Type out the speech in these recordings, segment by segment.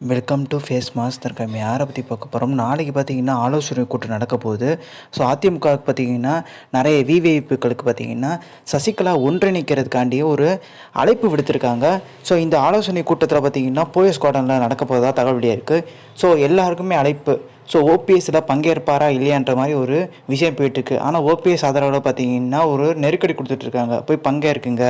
Welcome to face master நம்ம யாரை பற்றி பார்க்க போகிறோம் நாளைக்கு பார்த்தீங்கன்னா ஆலோசனை கூட்டம் நடக்க போகுது. ஸோ அதிமுகவுக்கு பார்த்தீங்கன்னா நிறைய விவிஐப்புகளுக்கு பார்த்தீங்கன்னா சசிகலா ஒன்றிணைக்கிறதுக்காண்டியே ஒரு அழைப்பு விடுத்திருக்காங்க. ஸோ இந்த ஆலோசனை கூட்டத்தில் பார்த்தீங்கன்னா போயஸ் கார்டனில் நடக்க போகிறதா தகவல் இருக்குது ஸோ எல்லாருக்குமே அழைப்பு. ஸோ ஓபிஎஸ்சில் பங்கேற்பாரா இல்லையான்ற மாதிரி ஒரு விஷயம் போயிட்டுருக்கு. ஆனால் ஓபிஎஸ் ஆதரவில் பார்த்தீங்கன்னா ஒரு நெருக்கடி கொடுத்துட்ருக்காங்க. போய் பங்கேற்குங்க.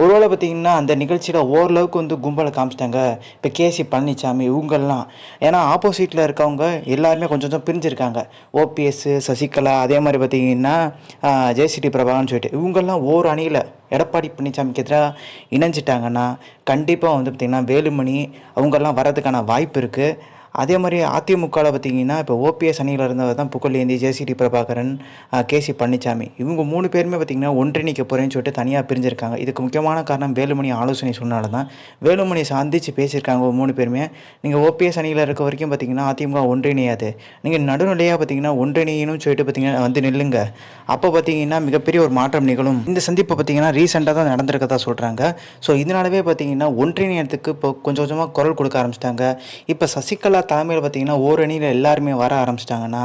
ஒருவேளை பார்த்தீங்கன்னா அந்த நிகழ்ச்சியில் ஓரளவுக்கு வந்து கும்பலை காமிச்சிட்டாங்க. இப்போ கேசி பழனிசாமி இவங்கெல்லாம். ஏன்னா ஆப்போசிட்டில் இருக்கவங்க எல்லாருமே கொஞ்சம் கொஞ்சம் பிரிஞ்சிருக்காங்க. ஓபிஎஸ் சசிகலா அதே மாதிரி பார்த்தீங்கன்னா ஜேசிடி பிரபாகர்னு சொல்லிட்டு. இவங்கெல்லாம் ஓர் அணியில் எடப்பாடி பழனிசாமிக்கு எதிராக இணைஞ்சிட்டாங்கன்னா கண்டிப்பாக வந்து பார்த்திங்கன்னா வேலுமணி அவங்கெல்லாம் வரதுக்கான வாய்ப்பு இருக்குது அதே மாதிரி அதிமுகவில் பார்த்தீங்கன்னா இப்போ ஓபிஎஸ் அணியில் இருந்தவர் தான் புகழேந்தி ஜேசிடி பிரபாகரன் கேசி பழனிசாமி இவங்க மூணு பேருமே பார்த்தீங்கன்னா ஒன்றிணைக்க போகிறேன்னு சொல்லிட்டு தனியாக பிரிஞ்சிருக்காங்க. இதுக்கு முக்கியமான காரணம் வேலுமணி ஆலோசனை சொன்னால தான். வேலுமணி சந்தித்து பேசியிருக்காங்க மூணு பேருமே. நீங்கள் ஓபிஎஸ் அணியில் இருக்க வரைக்கும் பார்த்தீங்கன்னா அதிமுக ஒன்றிணையாது. நீங்கள் நடுநிலையாக பார்த்தீங்கன்னா ஒன்றிணையணும்னு சொல்லிட்டு பார்த்தீங்கன்னா வந்து நில்லுங்க. அப்போ பார்த்தீங்கன்னா மிகப்பெரிய ஒரு மாற்றம் நிகழும். இந்த சந்திப்பு பார்த்தீங்கன்னா ரீசெண்டாக தான் நடந்திருக்கதா சொல்கிறாங்க ஸோ இதனாலவே பார்த்தீங்கன்னா ஒன்றிணையத்துக்கு இப்போ கொஞ்சம் கொஞ்சமாக குரல் கொடுக்க ஆரம்பிச்சிட்டாங்க. இப்போ சசிகலா தலைமையில் பார்த்தீங்கன்னா ஓரணியில் எல்லாருமே வர ஆரம்பிச்சிட்டாங்கன்னா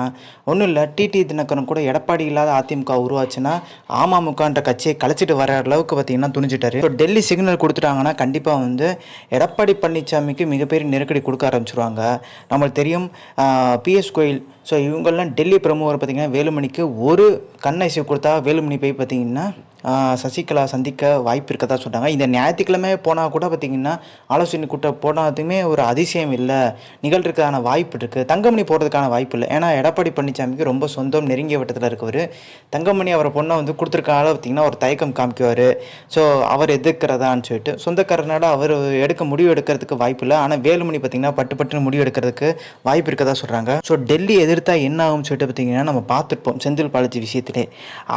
ஒன்றும் இல்லை டிடி தினகரன் கூட எடப்பாடி இல்லாத அதிமுக உருவாச்சுன்னா அமமுகன்ற கட்சியை கழிச்சிட்டு வர அளவுக்கு பார்த்தீங்கன்னா துணிஞ்சிட்டாரு. இப்போ டெல்லி சிக்னல் கொடுத்துட்டாங்கன்னா கண்டிப்பாக வந்து எடப்பாடி பழனிசாமிக்கு மிகப்பெரிய நெருக்கடி கொடுக்க ஆரம்பிச்சிருவாங்க. நம்மளுக்கு தெரியும் பிஎஸ் கோயில் ஸோ இவங்கெல்லாம் டெல்லி பிரமுகர் பார்த்திங்கன்னா வேலுமணிக்கு ஒரு கண்ணை கொடுத்தா வேலுமணி போய் பார்த்தீங்கன்னா சசிகலா சந்திக்க வாய்ப்பு இருக்கதா சொல்கிறாங்க இந்த ஞாயிற்றுக்கிழமை போனால் கூட பார்த்திங்கன்னா ஆலோசனை கூட்டம் போனதுமே ஒரு அதிசயம் இல்லை. நிகழ்றதுக்கான வாய்ப்பு இருக்குது தங்கமணி போகிறதுக்கான வாய்ப்பு இல்லை. ஏன்னா எடப்பாடி பழனிசாமிக்கு ரொம்ப சொந்தம் நெருங்கிய வட்டத்தில் இருக்கவர். தங்கமணி அவரை பொண்ணை வந்து கொடுத்துருக்கால பார்த்திங்கன்னா ஒரு தயக்கம் காமிக்குவார். ஸோ அவர் எதிர்க்கிறதான்னு சொல்லிட்டு சொந்தக்காரனால அவர் எடுக்க முடிவு எடுக்கிறதுக்கு வாய்ப்பு இல்லை. ஆனால் வேலுமணி பார்த்திங்கன்னா பட்டு பட்டுன்னு முடிவு எடுக்கிறதுக்கு வாய்ப்பு இருக்கதா சொல்கிறாங்க ஸோ டெல்லி எதிர்த்தா என்ன ஆகும்னு சொல்லிட்டு பார்த்திங்கன்னா நம்ம பார்த்துருப்போம் செந்தில் பாலாஜி விஷயத்திலே.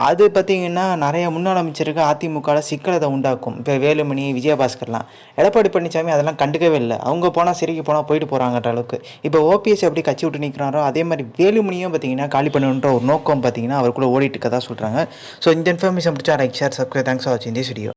அது பார்த்திங்கன்னா நிறைய முன்னாள் அமைச்சருக்கு அதிமுகவில் சிக்கலத்தை உண்டாக்கும். இப்போ வேலுமணி விஜயபாஸ்கர்லாம். எடப்பாடி பழனிசாமி அதெல்லாம் கண்டுக்கவே இல்லை. அவங்க போனால் சிறைக்கு போனால் போயிட்டு போகிறாங்கன்ற அளவுக்கு. இப்போ ஓபிஎஸ் எப்படி கட்சி விட்டு நிற்கிறாரோ அதே மாதிரி வேலுமணியும் பார்த்தீங்கன்னா காலி பண்ணணுன்ற ஒரு நோக்கம் பார்த்தீங்கன்னா அவருக்குள்ளே ஓடிட்டு இருக்கதா சொல்கிறாங்க ஸோ இந்த இன்ஃபர்மேஷன் பிடிச்சா like share subscribe thanks for வாட்சிங் திஸ் வீடியோ